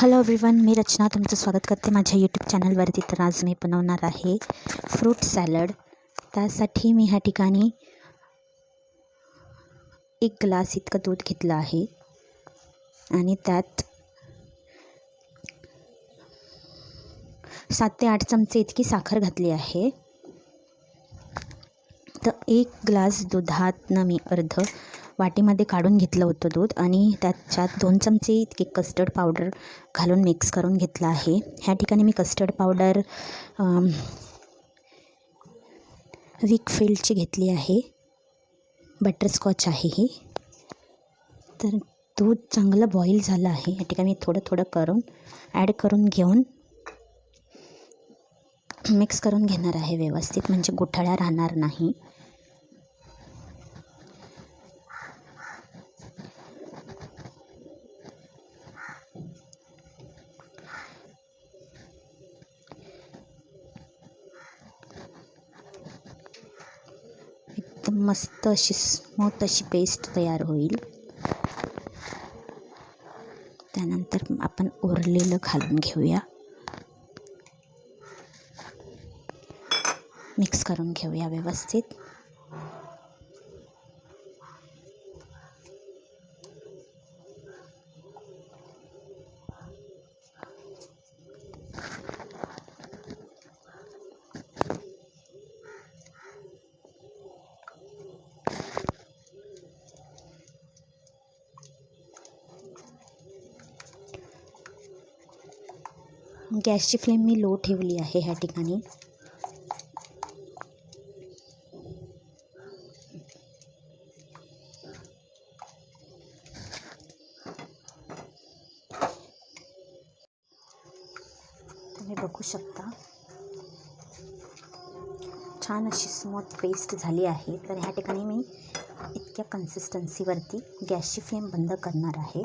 Hello everyone मी रचना तुमचं स्वागत करते माझ्या यूट्यूब चॅनलवरती तर आज मी बनवणार आहे फ्रूट सॅलड त्यासाठी मी ह्या ठिकाणी एक ग्लास इतकं दूध घेतलं आहे. आणि त्यात सात ते आठ चमचे इतकी साखर घातली आहे. तर एक ग्लास दुधातनं मी अर्ध वाटीमध्ये काढून घेतलं होतं दूध आणि त्याच्यात दोन चमचे इतके कस्टर्ड पावडर घालून मिक्स करून घेतलं आहे. ह्या ठिकाणी मी कस्टर्ड पावडर विकफिल्डची घेतली आहे. बटरस्कॉच आहे ही. तर दूध चांगलं बॉईल झालं आहे. या ठिकाणी थोडं थोडं करून ॲड करून घेऊन मिक्स करून घेणार आहे व्यवस्थित म्हणजे गुठळ्या राहणार नाही. एकदम मस्त अशी स्मूथ अशी पेस्ट तयार होईल. त्यानंतर आपण उरलेलं घालून घेऊया. मिक्स करून घेऊया व्यवस्थित. गॅसची फ्लेम मी लो ठेवली आहे ह्या ठिकाणी. तुम्ही बघू शकता. छान अशी स्मूथ पेस्ट झाली आहे. तर ह्या ठिकाणी मी इतक्या कन्सिस्टन्सीवरती गॅसची फ्लेम बंद करणार आहे.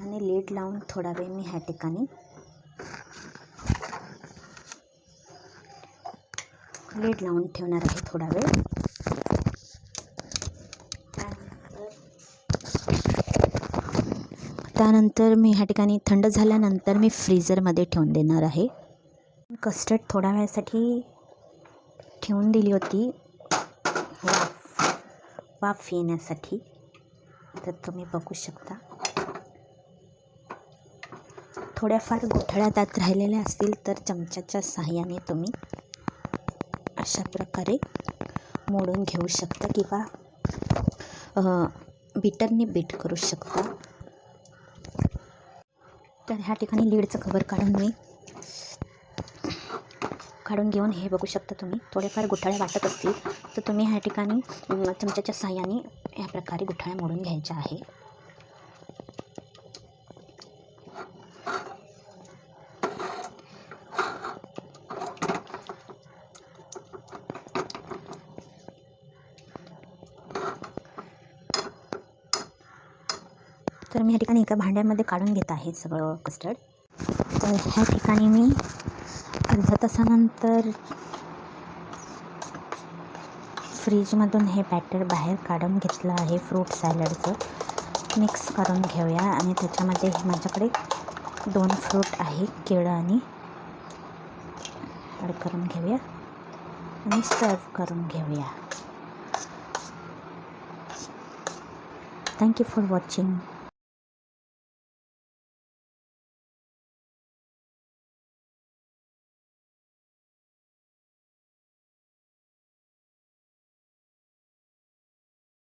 आणि लीड लावून थोडा वेळ मी ह्या ठिकाणी लीड लावून ठेवणार आहे थोडा वेळ. त्यानंतर मी ह्या ठिकाणी थंड झाल्यानंतर मी फ्रीजरमध्ये ठेवून देणार आहे. कस्टर्ड थोड्या वेळासाठी ठेवून दिली होती. वाफ वाफ येण्यासाठी. तर तुम्ही बघू शकता. थोड्याफार गोठळ्या दात राहिलेल्या असतील तर चमच्याच्या सहाय्याने तुम्ही अशा प्रकारे मोडून घेऊ शकता किंवा बीटरने बीट करू शकता. तर ह्या ठिकाणी लीडचं कवर काढून मी काढून घेऊन हे बघू शकता तुम्ही. थोडेफार गुठळ्या वाटत असतील तर तुम्ही ह्या ठिकाणी चमच्याच्या सहाय्याने ह्या प्रकारे गुठाळ्या मोडून घ्यायच्या आहे. तर मी ह्या ठिकाणी एका भांड्यामध्ये काढून घेत आहे सगळं कस्टर्ड तर ह्या ठिकाणी मी अर्ध्या तासानंतर फ्रीजमधून हे बॅटर बाहेर काढून घेतलं आहे फ्रूट सॅलडचं मिक्स करून घेऊया आणि त्याच्यामध्ये माझ्याकडे दोन फ्रूट आहे केळं आणि ॲड करून घेऊया आणि सर्व करून घेऊया. Thank you for watching